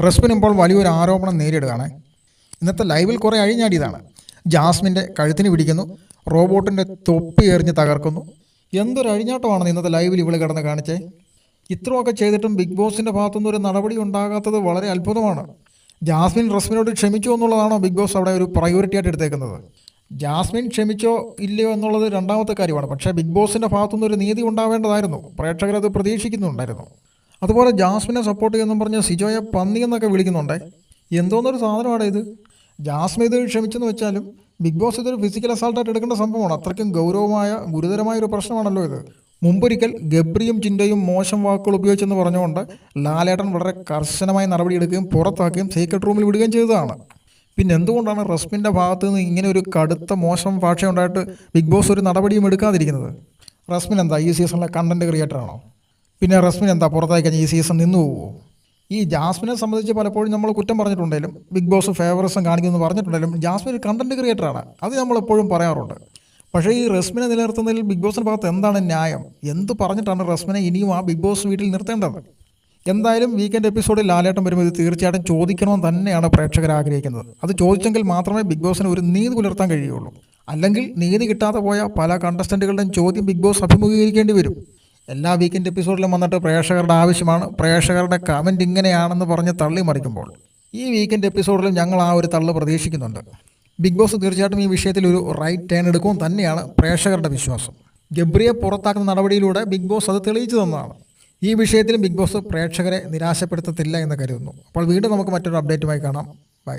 റസ്മിൻ ഇപ്പോൾ വലിയൊരു ആരോപണം നേരിടുകയാണ്. ഇന്നത്തെ ലൈവിൽ കുറേ അഴിഞ്ഞാടിയതാണ്. ജാസ്മിന്റെ കഴുത്തിന് പിടിക്കുന്നു. റോബോട്ടിന്റെ തൊപ്പി എറിഞ്ഞ് തകർക്കുന്നു. എന്തൊരു അഴിഞ്ഞാട്ടമാണ് ഇന്നത്തെ ലൈവിൽ ഇവിടെ കിടന്ന് കാണിച്ചേ. ഇത്രയൊക്കെ ചെയ്തിട്ടും ബിഗ് ബോസിന്റെ ഭാഗത്തുനിന്ന് ഒരു നടപടി ഉണ്ടാകാത്തത് വളരെ അത്ഭുതമാണ്. ജാസ്മിൻ റസ്മിനോട് ക്ഷമിച്ചു എന്നുള്ളതാണോ ബിഗ് ബോസ് അവിടെ ഒരു പ്രയോറിറ്റി ആയിട്ട് എടുത്തേക്കുന്നത്? ജാസ്മിൻ ക്ഷമിച്ചോ ഇല്ലയോ എന്നുള്ളത് രണ്ടാമത്തെ കാര്യമാണ്. പക്ഷേ ബിഗ് ബോസിന്റെ ഭാഗത്തുനിന്ന് ഒരു നീതി ഉണ്ടാവേണ്ടതായിരുന്നു. പ്രേക്ഷകരത് പ്രതീക്ഷിക്കുന്നുണ്ടായിരുന്നു. അതുപോലെ ജാസ്മിനെ സപ്പോർട്ട് ചെയ്യുമെന്നും പറഞ്ഞ് സിജോയെ പന്നി എന്നൊക്കെ വിളിക്കുന്നുണ്ടേ. എന്തോന്നൊരു സാധനമാണ് ഇത്. ജാസ്മിൻ ഇത് ക്ഷമിച്ചെന്ന് വെച്ചാലും ബിഗ് ബോസ് ഇതൊരു ഫിസിക്കൽ അസാൾട്ടായിട്ട് എടുക്കേണ്ട സംഭവമാണ്. അത്രയ്ക്കും ഗൗരവമായ ഗുരുതരമായ ഒരു പ്രശ്നമാണല്ലോ ഇത്. മുമ്പൊരിക്കൽ ഗബ്രിയും ചിന്തയും മോശം വാക്കുകൾ ഉപയോഗിച്ചെന്ന് പറഞ്ഞുകൊണ്ട് ലാലേട്ടൻ വളരെ കർശനമായ നടപടിയെടുക്കുകയും പുറത്താക്കുകയും സീക്രട്ട് റൂമിൽ വിടുകയും ചെയ്തതാണ്. പിന്നെ എന്തുകൊണ്ടാണ് റസ്മിന്റെ ഭാഗത്ത് നിന്ന് ഇങ്ങനെ ഒരു കടുത്ത മോശം ഭാഷ ഉണ്ടായിട്ട് ബിഗ് ബോസ് ഒരു നടപടിയും എടുക്കാതിരിക്കുന്നത്? റസ്മിൻ എന്താ ഈ സീസണിലെ കണ്ടന്റ് ക്രിയേറ്ററാണോ പിന്നെ റസ്മിൻ എന്താ പുറത്തായി കഴിഞ്ഞാൽ ഈ സീസൺ നിന്നു പോവുമോ ഈ ജാസ്മിനെ സംബന്ധിച്ച് പലപ്പോഴും നമ്മൾ കുറ്റം പറഞ്ഞിട്ടുണ്ടെങ്കിലും ബിഗ് ബോസ് ഫേവറസും കാണിക്കുമെന്ന് പറഞ്ഞിട്ടുണ്ടെങ്കിലും ജാസ്മിൻ ഒരു കണ്ടന്റ് ക്രിയേറ്ററാണ് അത് നമ്മൾ എപ്പോഴും പറയാറുണ്ട്. പക്ഷേ ഈ റസ്മിനെ നിലനിർത്തുന്നതിൽ ബിഗ് ബോസിന്റെ ഭാഗത്ത് എന്താണ് ന്യായം? എന്ത് പറഞ്ഞിട്ടാണ് റസ്മിനെ ഇനിയും ആ ബിഗ് ബോസ് വീട്ടിൽ നിർത്തേണ്ടത്? എന്തായാലും വീക്കെൻഡ് എപ്പിസോഡിൽ ലാലേട്ടം വരുമ്പോൾ ഇത് തീർച്ചയായിട്ടും ചോദിക്കണമെന്ന് തന്നെയാണ് പ്രേക്ഷകർ ആഗ്രഹിക്കുന്നത്. അത് ചോദിച്ചെങ്കിൽ മാത്രമേ ബിഗ് ബോസിന് ഒരു നീതി പുലർത്താൻ കഴിയുള്ളൂ അല്ലെങ്കിൽ നീതി കിട്ടാതെ പോയ പല കണ്ടസ്റ്റന്റുകളുടെയും ചോദ്യം ബിഗ് ബോസ് അഭിമുഖീകരിക്കേണ്ടി വരും. എല്ലാ വീക്കെൻഡ് എപ്പിസോഡിലും വന്നിട്ട് പ്രേക്ഷകരുടെ ആവശ്യമാണ്. പ്രേക്ഷകരുടെ കമന്റ് ഇങ്ങനെയാണെന്ന് പറഞ്ഞ് തള്ളി മറിക്കുമ്പോൾ ഈ വീക്കെൻഡ് എപ്പിസോഡിലും ഞങ്ങൾ ആ ഒരു തള്ള് പ്രതീക്ഷിക്കുന്നുണ്ട്. ബിഗ് ബോസ് തീർച്ചയായിട്ടും ഈ വിഷയത്തിൽ ഒരു റൈറ്റ് ടേൺ എടുക്കും തന്നെയാണ് പ്രേക്ഷകരുടെ വിശ്വാസം. ഗബ്രിയെ പുറത്താക്കുന്ന നടപടിയിലൂടെ ബിഗ് ബോസ് അത് തെളിയിച്ചു തന്നതാണ്. ഈ വിഷയത്തിലും ബിഗ് ബോസ് പ്രേക്ഷകരെ നിരാശപ്പെടുത്തത്തില്ല എന്ന് കരുതുന്നു. അപ്പോൾ വീണ്ടും നമുക്ക് മറ്റൊരു അപ്ഡേറ്റുമായി കാണാം. ബൈ